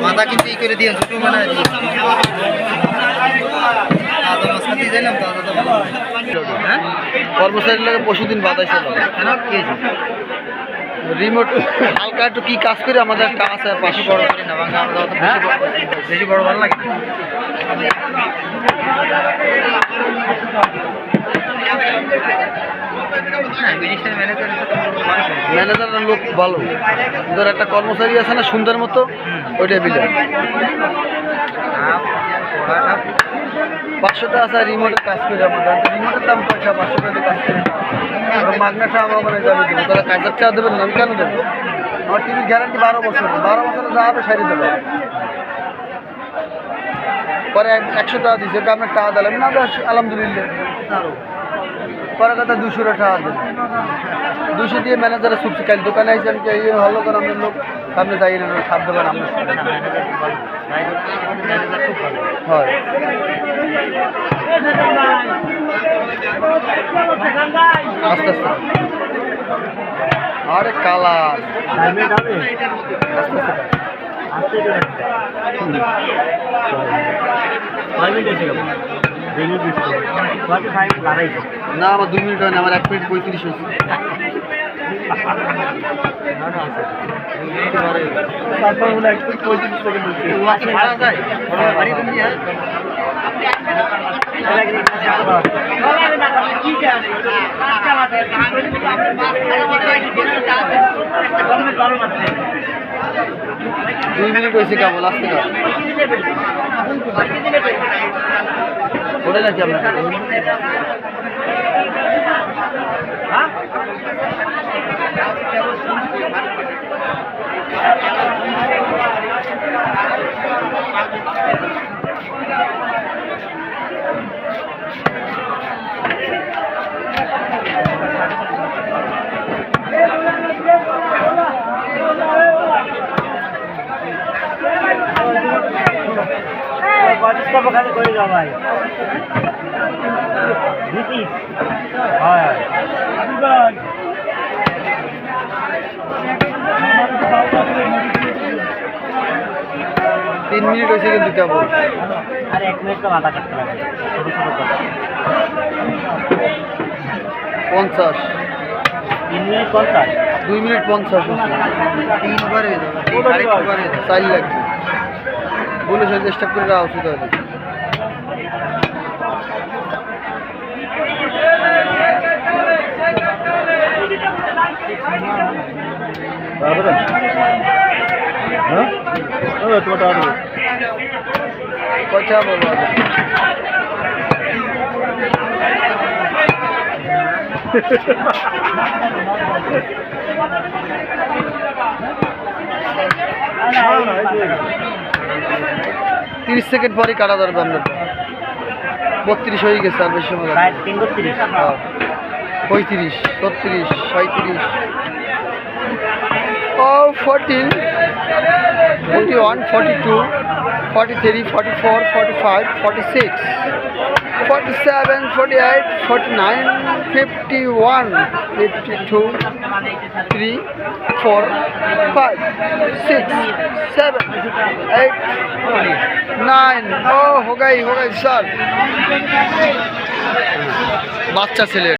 মাথা কিন্তু ই করে দিয়ে। ছোট ভালো। হ্যাঁ? কর্মচারীর লাগে বাদাইছিল কেন? রিমোট হালকা একটু কি কাজ করে আমাদের একটা আছে পাশে বড় করি না বাংলা অত বেশি বড়- বেশি বড় ভালো লাগে না। ম্যানেজার লোক ভালো। ধর একটা কর্মচারী আছে না, সুন্দর মতো ওইটা বিলে পাঁচশো টাকা আছে রিমোটের কাজ করে আমাদের রিমোটের দাম পয়সা পাঁচশো টাকা কাজ আমার যাবে আমি কেন দেবো? আমার টিভির গ্যারান্টি বারো বছর বারো দেবে। পরে এক- একশো টাকা দিচ্ছে আপনার টাকা দিলাম। না আলহামদুলিল্লাহ। পরে কথা দুশো টাকা দুশো দিয়ে ম্যানেজারে সুপসি কাল দোকানে আইসেন কি এই হলো করে আপনার লোক সামনে যাই না খাপ আপনার সাথে। হয় আস্তে আস্তে আরে আস্তে আস্তে না আমার দুই মিনিট হয় না আমার এক মিনিট পঁয়ত্রিশ হয়েছে দুই মিনিট হয়েছে কেবল আসতে ওটা নাকি আপনার করে যাও ভাই হয় তিন মিনিট হয়েছে কিন্তু কেবল আর এক মিনিট তো মাথা কাটতে লাগে ছোট ছোট করে পঞ্চাশ। তিন মিনিট পঞ্চাশ? দুই মিনিট পঞ্চাশ হয়ে আরেকবার হয়ে যাবে। চার লাগবে বলে সে চেষ্টা করে রাখা উচিত হবে কয়টা বলব তিরিশ সেকেন্ড পরে কাটা ধরবে আপনার বত্রিশ হয়ে গেছে আর বেশি সময় হ্যাঁ। পঁয়ত্রিশ ছত্রিশ সাঁত্রিশ ও fourteen forty one forty two forty three forty four forty five forty six forty seven forty eight forty nine fifty one fifty two three four five six seven eight nine ও হোগাই হোগাই স্যার বাচ্চা ছেলে।